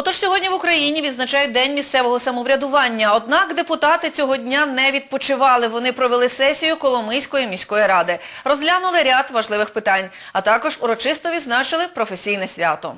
Отож сьогодні в Україні відзначають День місцевого самоврядування. Однак депутати цього дня не відпочивали. Вони провели сесію Коломийської міської ради. Розглянули ряд важливих питань, а також урочисто відзначили професійне свято.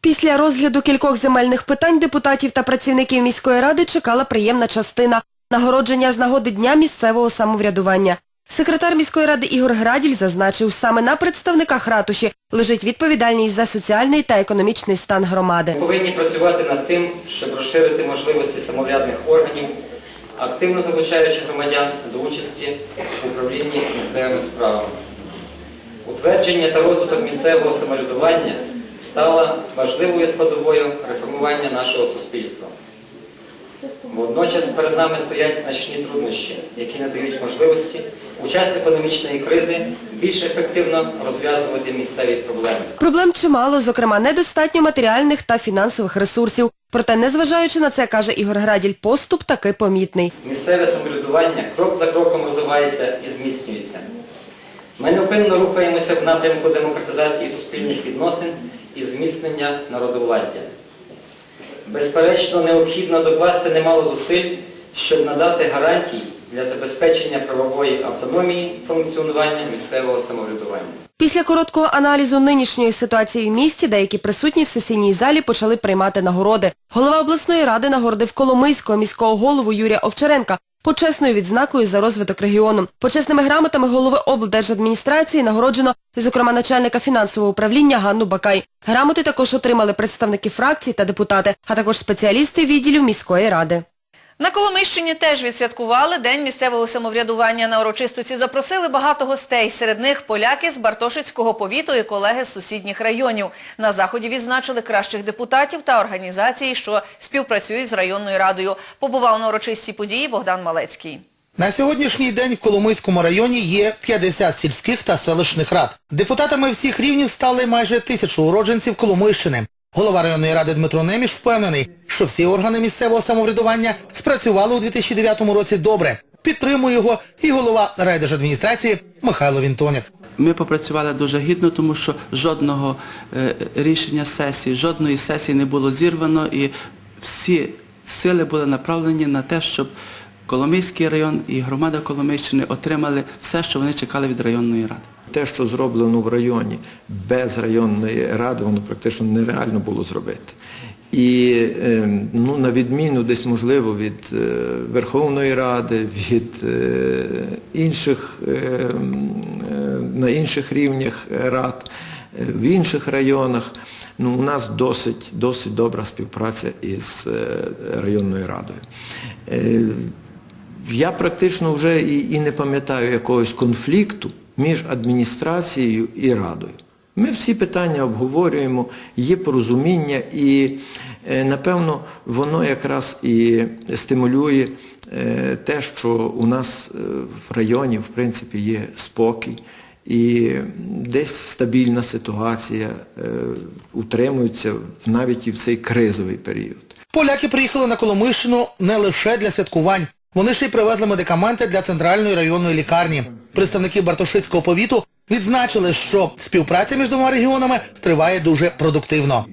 Після розгляду кількох земельних питань депутатів та працівників міської ради чекала приємна частина – нагородження з нагоди Дня місцевого самоврядування. Секретар міської ради Ігор Граділь зазначив, саме на представниках ратуші лежить відповідальність за соціальний та економічний стан громади. Ми повинні працювати над тим, щоб розширити можливості самоврядних органів, активно залучаючи громадян до участі в управлінні місцевими справами. Утвердження та розвиток місцевого самоврядування стало важливою складовою реформування нашого суспільства. Водночас перед нами стоять значні труднощі, які надають можливості у час економічної кризи більш ефективно розв'язувати місцеві проблеми. Проблем чимало, зокрема, недостатньо матеріальних та фінансових ресурсів. Проте, незважаючи на це, каже Ігор Граділь, поступ таки помітний. Місцеве самоврядування крок за кроком розвивається і зміцнюється. Ми невпинно рухаємося в напрямку демократизації суспільних відносин і зміцнення народовладдя. Безперечно, необхідно докласти немало зусиль, щоб надати гарантії для забезпечення правової автономії функціонування місцевого самоврядування. Після короткого аналізу нинішньої ситуації в місті деякі присутні в сесійній залі почали приймати нагороди. Голова обласної ради нагородив Коломийського міського голову Юрія Овчаренка почесною відзнакою за розвиток регіону. Почесними грамотами голови облдержадміністрації нагороджено, зокрема, начальника фінансового управління Ганну Бакай. Грамоти також отримали представники фракцій та депутати, а також спеціалісти відділів міської ради. На Коломийщині теж відсвяткували День місцевого самоврядування. На урочистості запросили багато гостей. Серед них поляки з Бартошицького повіту і колеги з сусідніх районів. На заході відзначили кращих депутатів та організацій, що співпрацюють з районною радою. Побував на урочистій події Богдан Малецький. На сьогоднішній день в Коломийському районі є 50 сільських та селищних рад. Депутатами всіх рівнів стали майже тисячу уродженців Коломийщини. Голова районної ради Дмитро Неміш впевнений, що всі органи місцевого самоврядування спрацювали у 2009 році добре. Підтримує його і голова райдержадміністрації Михайло Вінтоняк. Ми попрацювали дуже гідно, тому що жодного е, рішення сесії, жодної сесії не було зірвано і всі сили були направлені на те, щоб Коломийський район і громада Коломийщини отримали все, що вони чекали від районної ради. Те, що зроблено в районі без районної ради, воно практично нереально було зробити. І е, ну, на відміну десь, можливо, від е, Верховної Ради, від е, інших, е, м, е, на інших рівнях рад, в інших районах, ну, у нас досить, досить добра співпраця із районною радою. Я практично вже і, і не пам'ятаю якогось конфлікту між адміністрацією і радою. Ми всі питання обговорюємо, є порозуміння і, е, напевно, воно якраз і стимулює е, те, що у нас е, в районі, в принципі, є спокій і десь стабільна ситуація, утримується навіть і в цей кризовий період. Поляки приїхали на Коломийщину не лише для святкувань. Вони ще й привезли медикаменти для центральної районної лікарні. Представники Бартошицького повіту відзначили, що співпраця між двома регіонами триває дуже продуктивно.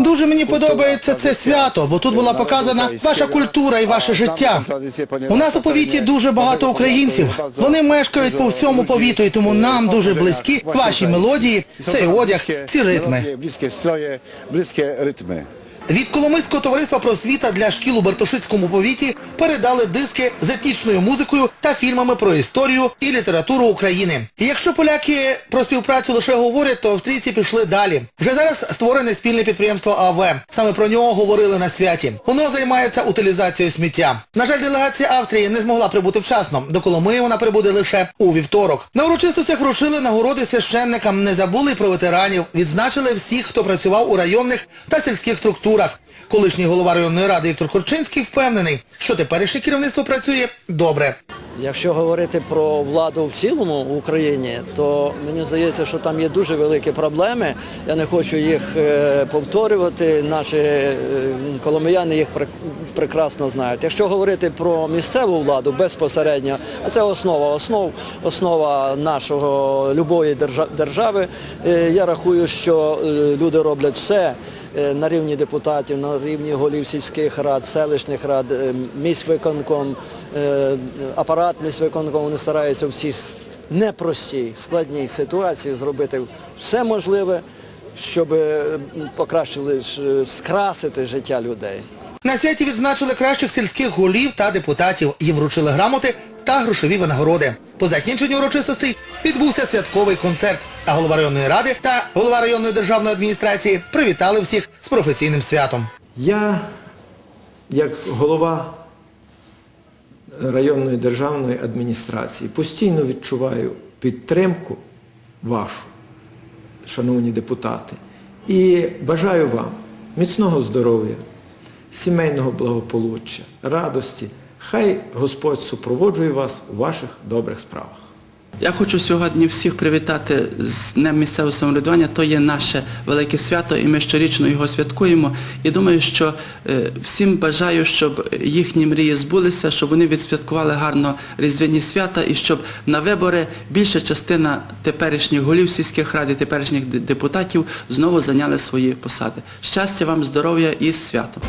Дуже мені подобається це свято, бо тут була показана ваша культура і ваше життя. У нас у повіті дуже багато українців. Вони мешкають по всьому повіту, і тому нам дуже близькі ваші мелодії, цей одяг, ці ритми. Від Коломийського товариства просвіта для шкіл у Бартошицькому повіті передали диски з етнічною музикою та фільмами про історію і літературу України. І якщо поляки про співпрацю лише говорять, то австрійці пішли далі. Вже зараз створене спільне підприємство АВ. Саме про нього говорили на святі. Воно займається утилізацією сміття. На жаль, делегація Австрії не змогла прибути вчасно. До Коломиї вона прибуде лише у вівторок. На урочистостях вручили нагороди священникам, не забули про ветеранів, відзначили всіх, хто працював у районних та сільських структурах. Колишній голова районної ради Віктор Корчинський впевнений, що теперішнє керівництво працює добре. Якщо говорити про владу в цілому в Україні, то мені здається, що там є дуже великі проблеми. Я не хочу їх е, повторювати. Наші е, коломияни їх прекрасно знають. Якщо говорити про місцеву владу безпосередньо, а це основа основ, основа нашого любої держа- держави. Е, Я рахую, що е, люди роблять все е, на рівні депутатів, на рівні голів сільських рад, селищних рад, міськвиконком, апарат міськвиконком, вони стараються в цій непростій, складній ситуації зробити все можливе, щоб покращили, скрасити життя людей. На святі відзначили кращих сільських голів та депутатів. Їм вручили грамоти та грошові винагороди. По закінченню урочистостей відбувся святковий концерт, а голова районної ради та голова районної державної адміністрації привітали всіх з професійним святом. Я, як голова районної державної адміністрації, постійно відчуваю підтримку вашу, шановні депутати, і бажаю вам міцного здоров'я, сімейного благополуччя, радості. Хай Господь супроводжує вас у ваших добрих справах. Я хочу сьогодні всіх привітати з Днем місцевого самоврядування. То є наше велике свято, і ми щорічно його святкуємо. І думаю, що е, всім бажаю, щоб їхні мрії збулися, щоб вони відсвяткували гарно різдвяні свята і щоб на вибори більша частина теперішніх голів сільських рад і теперішніх депутатів знову зайняли свої посади. Щастя вам, здоров'я і святом!